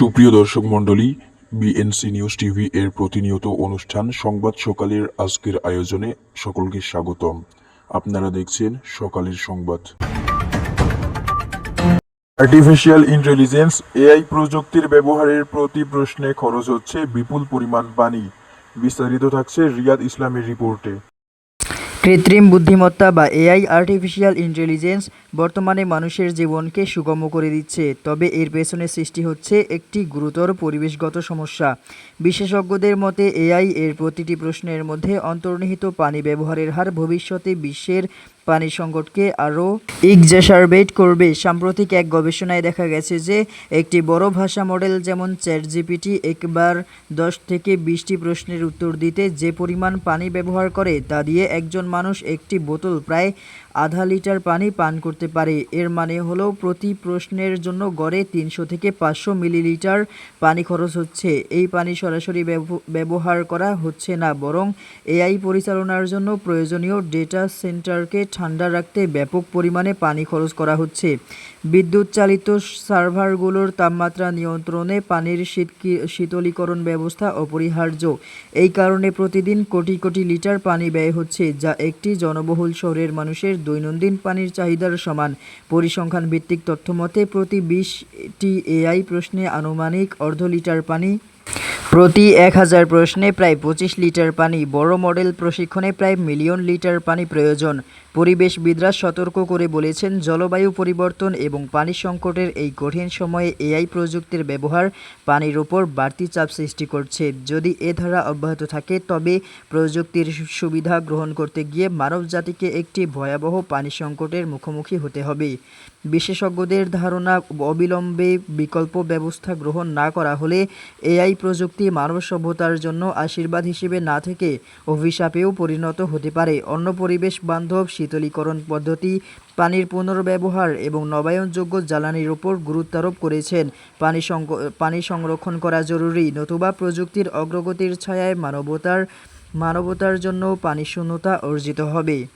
সুপ্রিয় দর্শক মণ্ডলী, বিএনসি নিউজ টিভি এর প্রতিনিয়ত অনুষ্ঠান সংবাদ সকালের আজকের আয়োজনে সকলকে স্বাগতম। আপনারা দেখছেন সকালের সংবাদ। আর্টিফিশিয়াল ইন্টেলিজেন্স এআই প্রযুক্তির ব্যবহারের প্রতি প্রশ্নে খরচ হচ্ছে বিপুল পরিমাণ পানি। বিস্তারিত থাকছে রিয়াদ ইসলামের রিপোর্টে। কৃত্রিম বুদ্ধিমত্তা বা এআই আর্টিফিশিয়াল ইন্টেলিজেন্স বর্তমানে মানুষের জীবনকে সুগম করে দিচ্ছে। তবে এর পেছনে সৃষ্টি হচ্ছে একটি গুরুতর পরিবেশগত সমস্যা। বিশেষজ্ঞদের মতে, এআই এর প্রতিটি প্রশ্নের মধ্যে অন্তর্নিহিত পানি ব্যবহারের হার ভবিষ্যতে বিশ্বের পানি সংকটকে আরও এক্সাসারবেট করবে। সাম্প্রতিক এক গবেষণায় দেখা গেছে যে, একটি বড় ভাষা মডেল যেমন চ্যাট জিপিটি একবার দশ থেকে বিশটি প্রশ্নের উত্তর দিতে যে পরিমাণ পানি ব্যবহার করে, তা দিয়ে একজন মানুষ একটি বোতল প্রায় আধা লিটার পানি পান করতে পারে। এর মানে হলো প্রতি প্রশ্নের জন্য গড়ে তিনশো থেকে পাঁচশো মিলিলিটার পানি খরচ হচ্ছে। এই পানি সরাসরি ব্যব- ব্যবহার করা হচ্ছে না, বরং এআই পরিচালনার জন্য প্রয়োজনীয় ডেটা সেন্টারকে ঠান্ডা রাখতে ব্যাপক পরিমাণে পানি খরচ করা হচ্ছে। বিদ্যুৎ চালিত সার্ভারগুলোর তাপমাত্রা নিয়ন্ত্রণে পানির শীত শীতলীকরণ ব্যবস্থা অপরিহার্য। এই কারণে প্রতিদিন কোটি কোটি লিটার পানি ব্যয় হচ্ছে, যা একটি জনবহুল শহরের মানুষের দৈনন্দিন পানির চাহিদার সমান। পরিসংখ্যান ভিত্তিক তথ্য মতে প্রতি বিশটি এআই প্রশ্নে আনুমানিক অর্ধ লিটার পানি, প্রতি এক হাজার প্রশ্নে প্রায় পঁচিশ লিটার পানি। বড় মডেল প্রশিক্ষণে প্রায় মিলিয়ন লিটার পানি প্রয়োজন। পরিবেশবিদরা সতর্ক করে বলেছেন, জলবায়ু পরিবর্তন এবং পানি সংকটের এই কঠিন সময়ে এআই প্রযুক্তির ব্যবহার পানির ওপর বাড়তি চাপ সৃষ্টি করছে। যদি এ ধারা অব্যাহত থাকে, তবে প্রযুক্তির সুবিধা গ্রহণ করতে গিয়ে মানব জাতিকে একটি ভয়াবহ পানি সংকটের মুখোমুখি হতে হবে। বিশেষজ্ঞদের ধারণা, অবিলম্বে বিকল্প ব্যবস্থা গ্রহণ না করা হলে এআই প্রযুক্তি মানব সভ্যতার জন্য আশীর্বাদ হিসেবে না থেকে অভিশাপেও পরিণত হতে পারে। অন্য পরিবেশ বান্ধব শীতলীকরণ পদ্ধতি, পানির পুনর্ব্যবহার এবং নবায়নযোগ্য জ্বালানির ওপর গুরুত্ব আরোপ করেছেন। পানি পানি সংরক্ষণ করা জরুরি, নতুবা প্রযুক্তির অগ্রগতির ছায়ায় মানবতার মানবতার জন্য পানি শূন্যতা অর্জিত হবে।